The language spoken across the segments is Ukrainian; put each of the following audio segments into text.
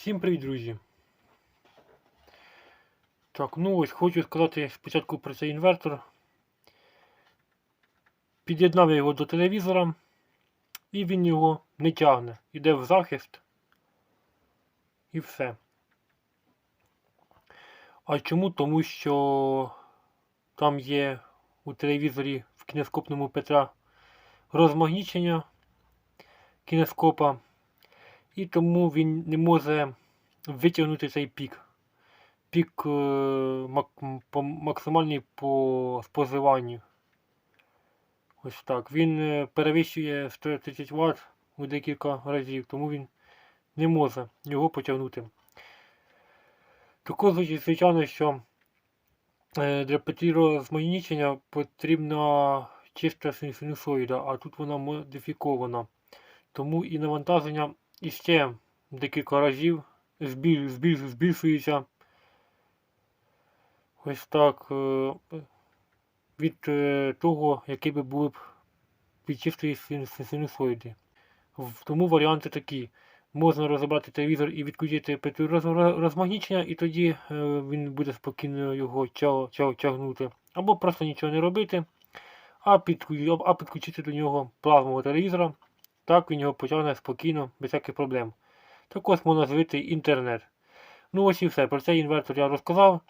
Всім привіт, друзі! Так, ну ось хочу сказати спочатку про цей інвертор. Під'єднав я його до телевізора, і він його не тягне. Іде в захист. І все. А чому? Тому що там є у телевізорі в кінескопному Петра розмагнічення кінескопа. І тому він не може витягнути цей пік. Пік е, по, максимальний по споживанню. Ось так. Він е, перевищує 130 Вт у декілька разів, тому він не може його потягнути. Також, звичайно, що е, для розмагнічення потрібна чиста синусоїда, а тут вона модифікована. Тому і навантаження іще декілька разів збіль, збіль, збільшується ось так е, від е, того, які би були б під чистої синусоїди. Тому варіанти такі. Можна розібрати телевізор і відключити петлю роз- роз- розмагнічення, і тоді е, він буде спокійно його тя- тя- тягнути. Або просто нічого не робити, а підключити до нього плазмового телевізора. Так він його потягне спокійно, без всяких проблем. Також можна звити інтернет. Ну ось і все. Про цей інвертор я розказав.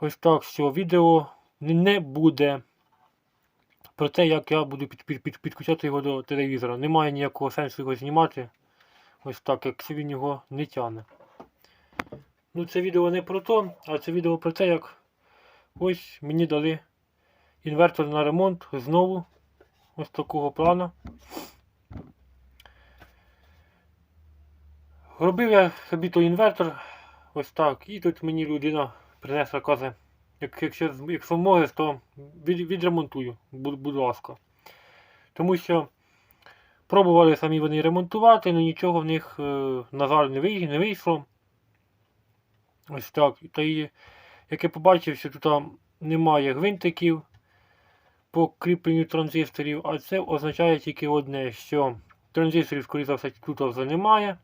Ось так, що відео не- буде про те, як я буду під, під, під, підключати його до телевізора. Немає ніякого сенсу його знімати. Ось так, якщо він його не тягне. Ну це відео не про то, а це відео про те, як ось мені дали інвертор на ремонт знову. Ось такого плану. Робив я собі той інвертор ось так, і тут мені людина принесла каже, як, якщо, якщо можеш, то від, відремонтую, будь, будь ласка. Тому що пробували самі вони ремонтувати, але нічого в них, е, на жаль, не, вий, не вийшло. Ось так. Та і як я побачив, що тут немає гвинтиків по кріпленню транзисторів, а це означає тільки одне, що транзисторів, скоріше за все, тут вже немає.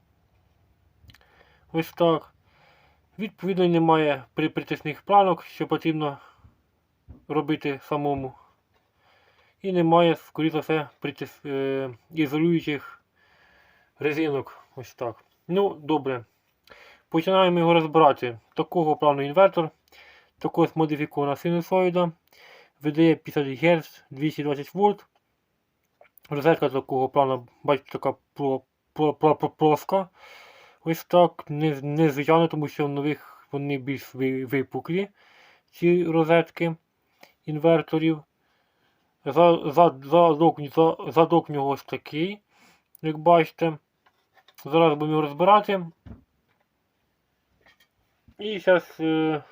Ось так. Відповідно, немає при притисних планок, що потрібно робити самому. І немає, скоріше за все, притис... е... ізолюючих резинок. Ось так. Ну, добре. Починаємо його розбирати. Такого плану інвертор. Також модифікована синусоїда. Видає 50 Гц 220 вольт. Розетка такого плану, бачите, така плоска. Ось так, не, не звичайно, тому що в нових вони більш випуклі, ці розетки інверторів. За, за, задок, за, задок в нього ось такий, як бачите. Зараз будемо його розбирати. І зараз е,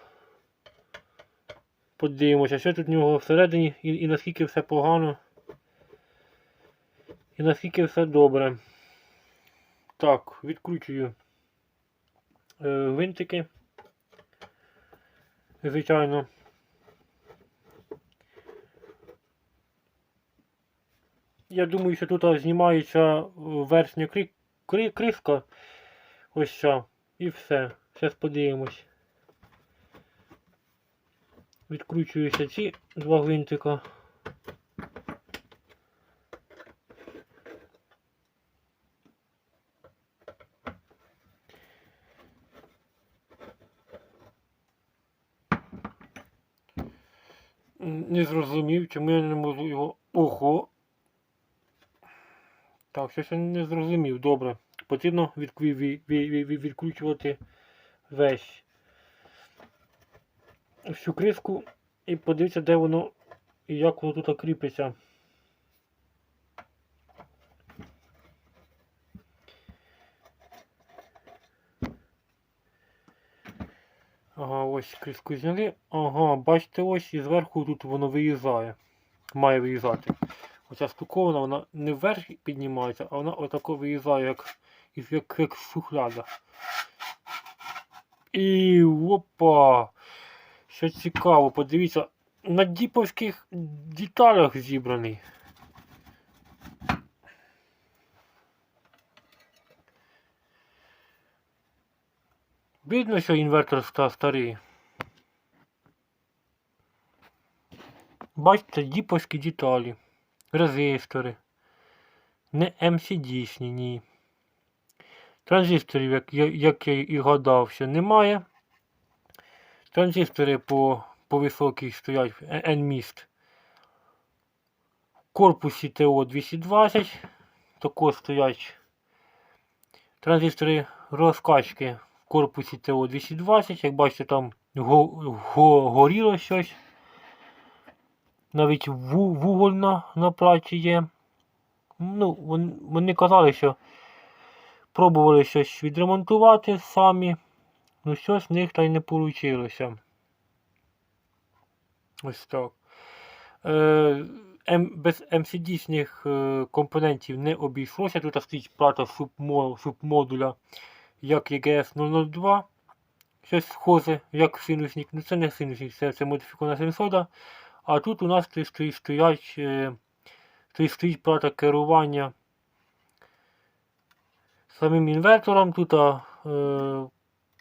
подивимося, що тут в нього всередині і, і наскільки все погано. І наскільки все добре. Так, відкручую е, гвинтики. Звичайно. Я думаю, що тут знімається верхня кри... Кри... кришка. Ось ця. І все. Зараз подивимось. Відкручуюся ці два гвинтика. Не зрозумів, чому я не можу його. Ого. Так, щось я не зрозумів. Добре. Потрібно відкру- ві- ві- ві- ві- відкручувати весь всю кришку і подивитися, де воно і як воно тут кріпиться. Ага, ось кришку зняли. Ага, бачите, ось і зверху тут воно виїжджає. Має виїжджати. Оця штуковина, вона не вверх піднімається, а вона отако виїжджає, як, як, як, як шухляда. І опа! Що цікаво, подивіться, на діповських деталях зібраний. Видно, що інвертор ста- старий. Бачите, діповські деталі, резистори. Не MCD-шні, ні. Транзисторів, як, як я і гадав, що немає. Транзистори по, по високій стоять N-міст. В корпусі ТО-220. Також стоять транзистори розкачки корпусі ТО-220. Як бачите, там го, го, горіло щось. Навіть ву, вуголь на, на платі є. Ну, вони, вони казали, що пробували щось відремонтувати самі. Ну, щось в них та й не вийшло. Ось так. Е, М, без MCD-шних е, компонентів не обійшлося. Тут стоїть плата субмо- субмодуля як EGS 002. Щось схоже, як синусник. Ну це не синусник, це, це модифікована синусода. А тут у нас стоїть, стоять, е, плата керування самим інвертором. Тут е,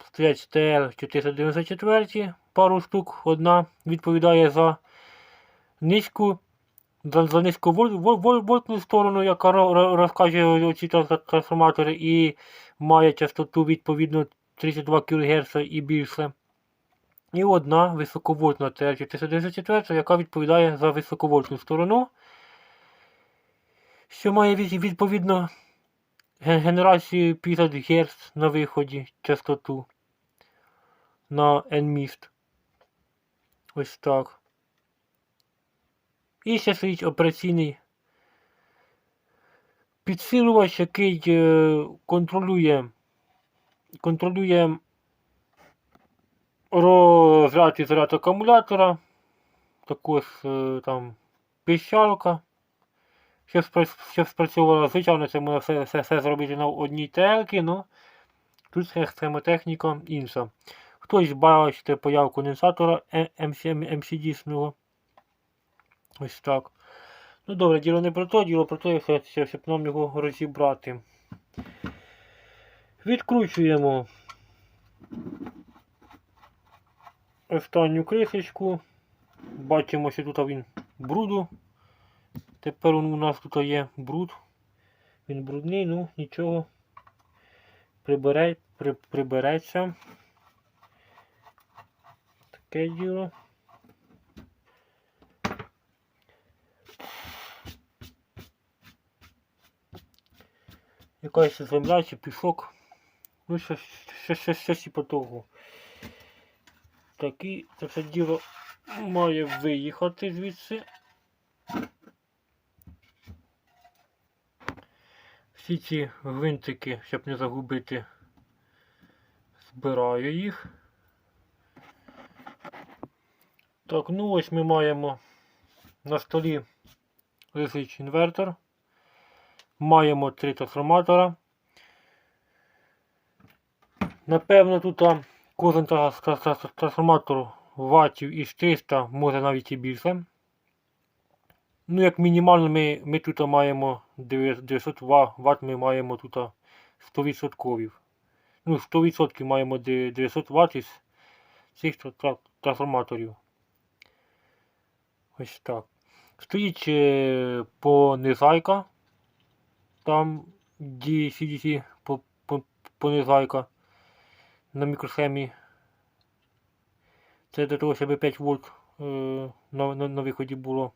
стоять TR494, пару штук. Одна відповідає за низьку, за, низьковольтну сторону, яка ро- ро- розкаже ці трансформатори і має частоту відповідно 32 кГц і більше. І одна високовольтна TR494, яка відповідає за високовольтну сторону, що має відповідно генерацію 50 Гц на виході частоту на N-міст. Ось так. І ще стоїть операційний підсилювач, який е, контролює, контролює розряд і заряд акумулятора. Також е, там піщалка. Щоб, спра- щоб звичайно, це можна все, все, все зробити на одній телці, ну тут схе- схемотехніка інша. Хтось бачите появу конденсатора е, MCD-сного. Ось так. Ну добре, діло не про то, діло про те, що- що- щоб нам його розібрати. Відкручуємо останню кришечку. Бачимо, що тут він бруду. Тепер у нас тут є бруд. Він брудний, ну нічого. Прибере, при, прибереться. Таке діло. Якась земля чи пісок. Ну, щось, щось і по того. Так, і це все діло має виїхати звідси. Всі ці гвинтики, щоб не загубити, збираю їх. Так, ну ось ми маємо на столі лежить інвертор. Маємо три трансформатора. Напевно, тут кожен трансформатор ваттів із 300, може навіть і більше. Ну, як мінімально ми, ми тут маємо 900 Вт, ми маємо тут 100%. Ну, 100% маємо 900 Вт із цих тра- тра- трансформаторів. Ось так. Стоїть е, понизайка. Там DC-DC по- по- понизайка на мікросхемі. Це для того, щоб 5 вольт е, на, на, на виході було.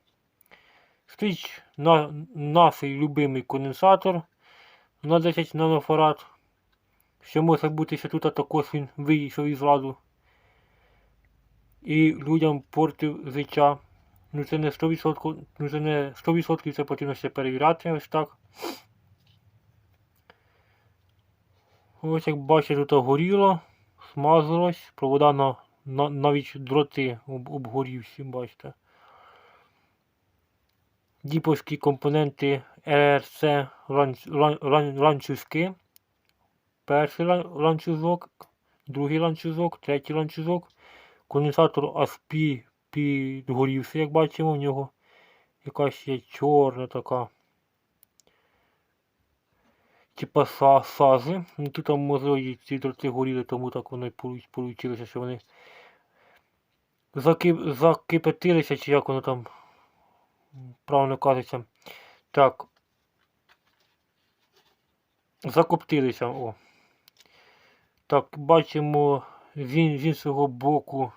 Стоїть на, наш любимий конденсатор на 10 нанофарад. Що може бути, що тут також він вийшов із ладу. І людям портив життя. Ну це не 100%, ну це не 100% це потрібно ще перевіряти ось так. Ось як бачите, тут горіло, смазалось, провода на, на навіть дроти об, обгорівші, бачите. Діповські компоненти РРЦ ланц, лан, лан, ланцюжки. Перший лан, ланцюжок, другий ланцюжок, третій ланцюжок. Конденсатор аж пі, підгорівся, як бачимо, в нього якась є чорна така. Типа са, сази. Ну, Тут там і ці дроти горіли, тому так і вийшло, що вони закип, закипятилися, чи як воно там правильно кажеться. Так. Закоптилися. О. Так, бачимо з, ін- з іншого боку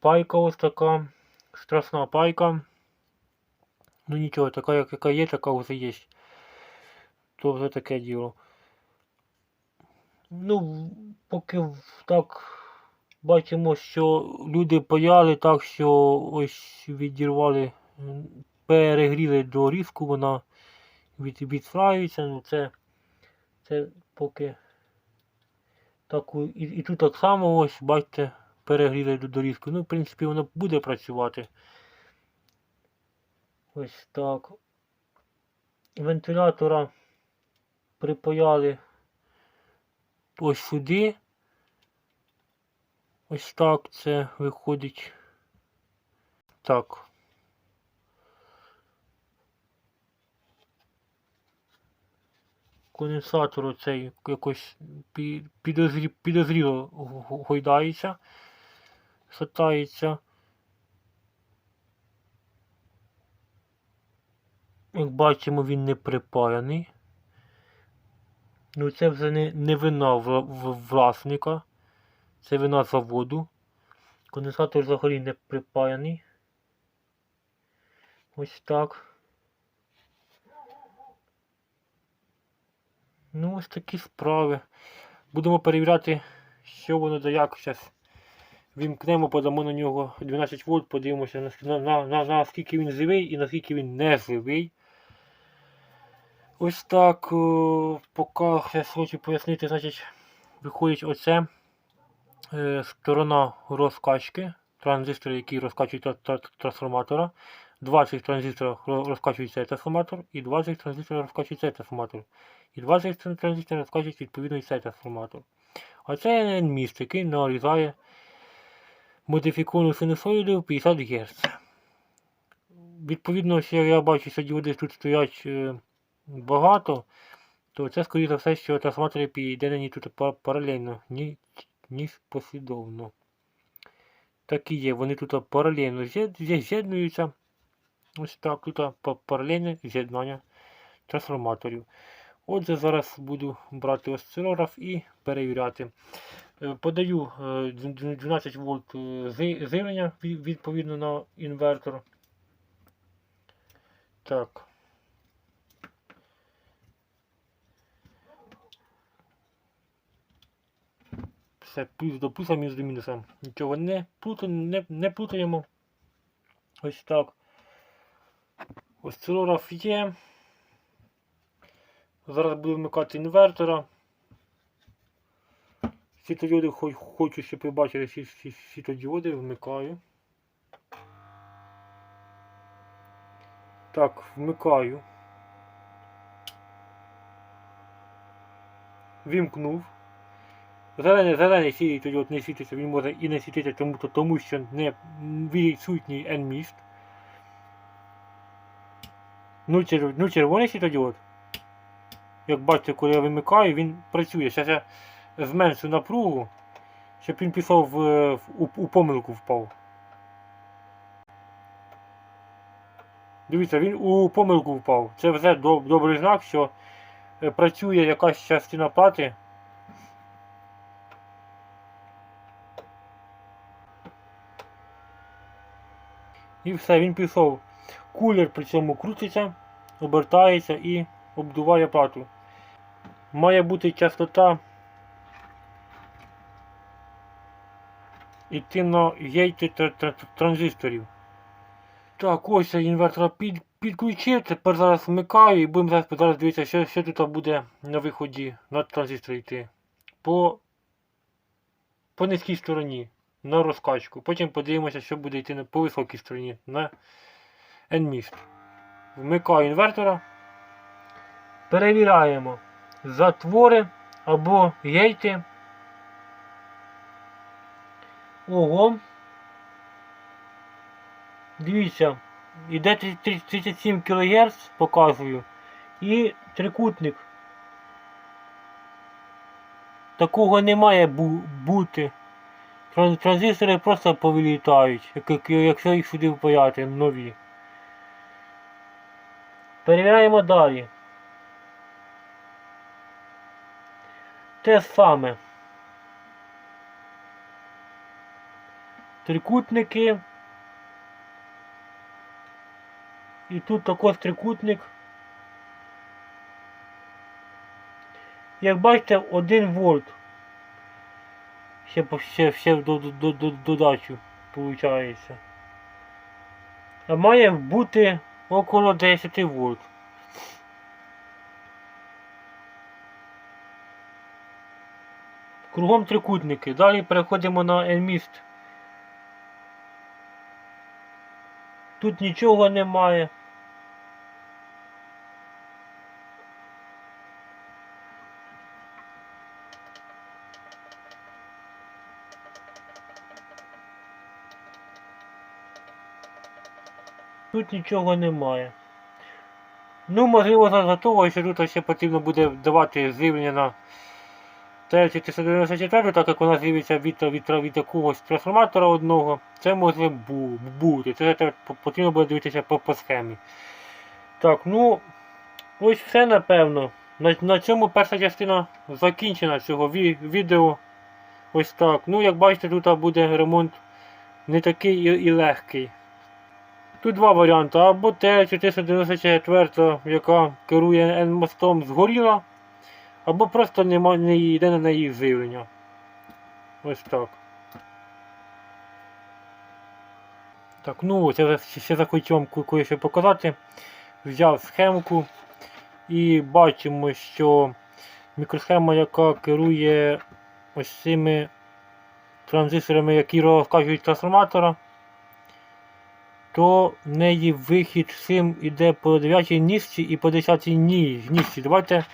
пайка ось така. Страшна пайка. Ну нічого, така як яка є, така вже є. То вже таке діло. Ну, поки так бачимо, що люди паяли так, що ось відірвали, перегріли дорізку, вона від, відстраюється. Ну це, це поки так і, і тут так само ось, бачите, перегріли до- дорізку. Ну, в принципі, воно буде працювати. Ось так. Вентилятора припаяли ось сюди. Ось так це виходить. Так. Конденсатор оцей якось підозрі, підозріло гойдається, шатається. Як бачимо, він не припаяний. Ну, це вже не, не вина вла- в- власника. Це вина заводу. Конденсатор взагалі не припаяний. Ось так. Ну, ось такі справи. Будемо перевіряти, що воно да як зараз. Вімкнемо, подамо на нього 12 вольт, подивимося, наскільки- на, на, на, наскільки він живий і наскільки він не живий. Ось так, о, поки я хочу пояснити, значить, виходить оце е, сторона розкачки, транзистори, які розкачують тра- тра- трансформатора. 20 транзисторів ро- розкачують цей трансформатор, і 20 транзисторів розкачують цей трансформатор. І 20 тран- транзисторів розкачують відповідно цей трансформатор. А це міст, який нарізає модифіковану синусоїду в 50 Гц. Відповідно, що я бачу, що діоди тут стоять е, багато, то це, скоріше за все, що трансформатори під'єднані тут паралельно, ні, ніж послідовно. Так і є, вони тут паралельно з'єднуються. Ось так, тут паралельне з'єднання трансформаторів. Отже, зараз буду брати осцилограф і перевіряти. Е, Подаю е, дв- дв- 12 вольт е, живлення відповідно на інвертор. Так. Все плюс до плюса, мінус до мінуса. Нічого не, плута, не, не плутаємо. Ось так. Осцилограф є. Зараз буду вмикати інвертора. Світодіоди хоч, хочу, щоб ви бачили світодіоди, вмикаю. Так, вмикаю. Вімкнув. Зелений, зелений світодіод не світиться, він може і не світити, тому, тому що не відсутній N-міст. Ну, черв, ну червоний світодіод. Як бачите, коли я вимикаю, він працює. Зараз я зменшу напругу, щоб він пішов в, в- у, у помилку впав. Дивіться, він у помилку впав. Це вже доб- добрий знак, що е, працює якась частина плати. І все, він пішов. Кулер при цьому крутиться, обертається і обдуває плату. Має бути частота гейти тр- тр- транзисторів. Так, ось інвертор під, підключив, тепер зараз вмикаю і будемо зараз, зараз дивитися, що, що тут буде на виході на транзистор йти. По, по низькій стороні на розкачку. Потім подивимося, що буде йти по високій стороні на N-міст. Вмикаю інвертора. Перевіряємо затвори або гейти. Ого. Дивіться, іде 37 кГц, показую. І трикутник такого не має бу- бути. Тран- Транзистори просто повилітають, як- як- якщо їх сюди впаяти нові. Перевіряємо далі. Те саме. Трикутники. І тут також трикутник. Як бачите, 1 вольт. Ще, по- ще, ще до, до, до, додачу виходить. А має бути около 10 вольт. Кругом трикутники. Далі переходимо на N-міст. Тут нічого немає. Тут нічого немає. Ну, можливо, за того, що тут ще потрібно буде давати живлення на Т-494, так як вона з'явиться від, від, від якогось трансформатора одного, це може бу- бути. Це потрібно буде дивитися по, по схемі. Так, ну, ось все напевно. На, на цьому перша частина закінчена цього ві- відео. Ось так. Ну, як бачите, тут буде ремонт не такий і, і легкий. Тут два варіанти. Або Т-494, яка керує N-мостом, згоріла, або просто нема, не йде на неї живлення. Ось так. Так, ну вже ще захотів вам кое-що показати. Взяв схемку і бачимо, що мікросхема, яка керує ось цими транзисторами, які розкажуть трансформатора, то в неї вихід цим іде по 9 ніжці і по 10 ні- ніжці. Давайте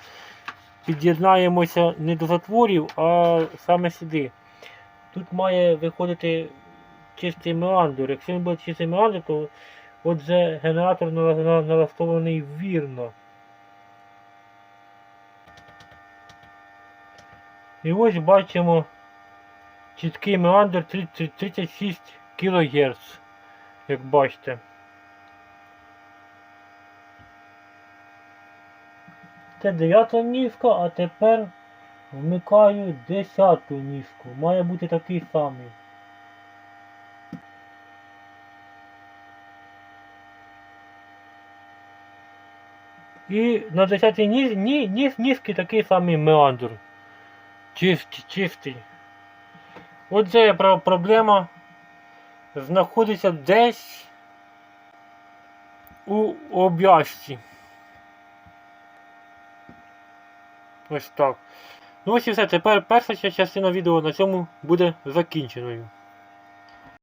під'єднаємося не до затворів, а саме сюди. Тут має виходити чистий меандр. Якщо він буде чистий меандр, то отже генератор налаштований вірно. І ось бачимо чіткий меандр 36 кГц, як бачите. Це дев'ята ніжка, а тепер вмикаю десяту ніжку. Має бути такий самий. І на 10 ніж, ні, ніж, ніжки такий самий меандр. Чистий, чистий. Отже, про- проблема знаходиться десь у об'язці. Ось так. Ну ось і все. Тепер перша ча- частина відео на цьому буде закінченою.